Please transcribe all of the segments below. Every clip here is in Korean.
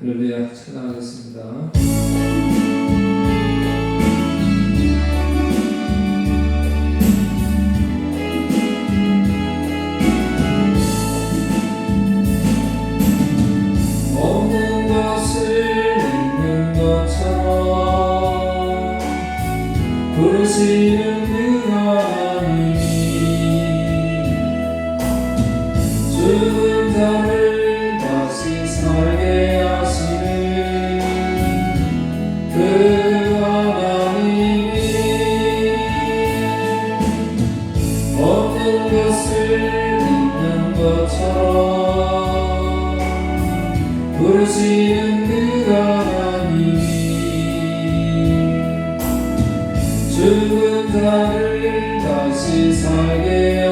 할렐루야 찬양하겠습니다. 부르시는 그 하나님 주는 자를 하시는 그가 아니 죽은 자를 다시 살게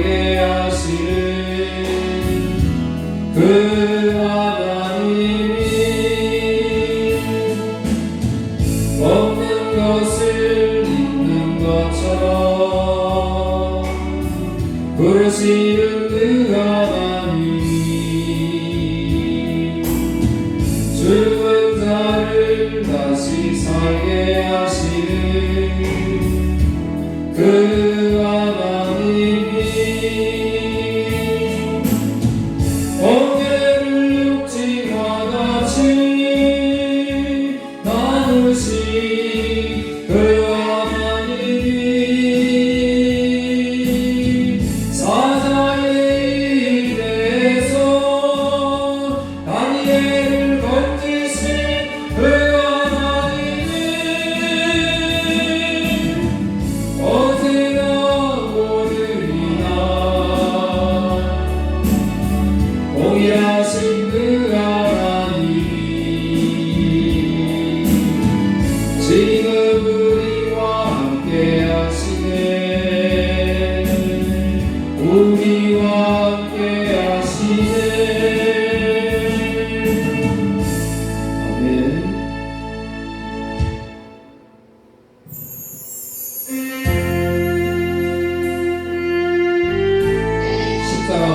glórias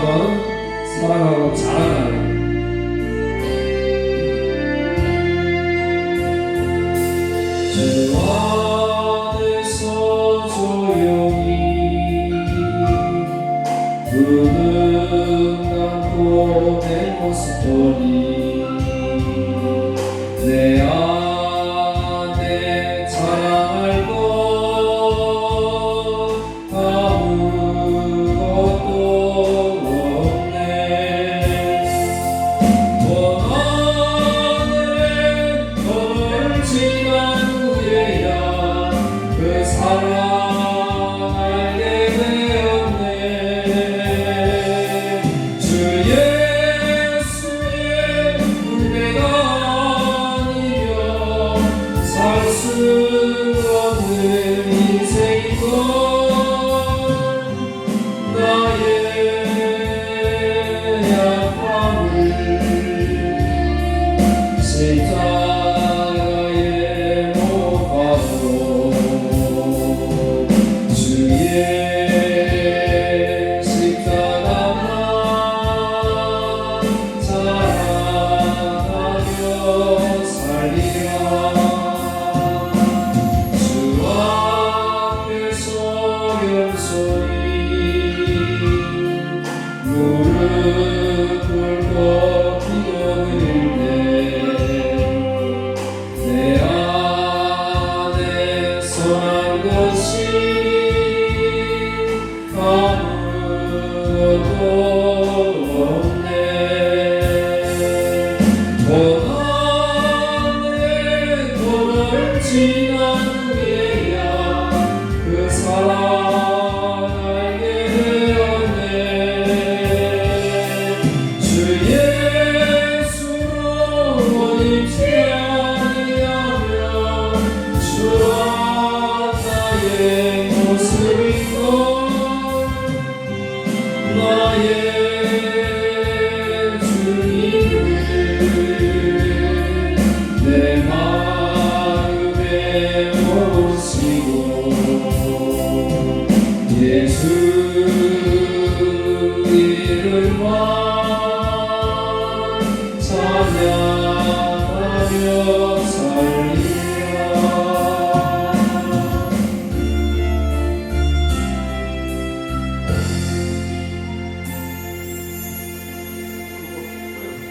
사랑하고 사랑하고 자랑하고 주 안에서 조용히 눈을 감고 내 모습 보니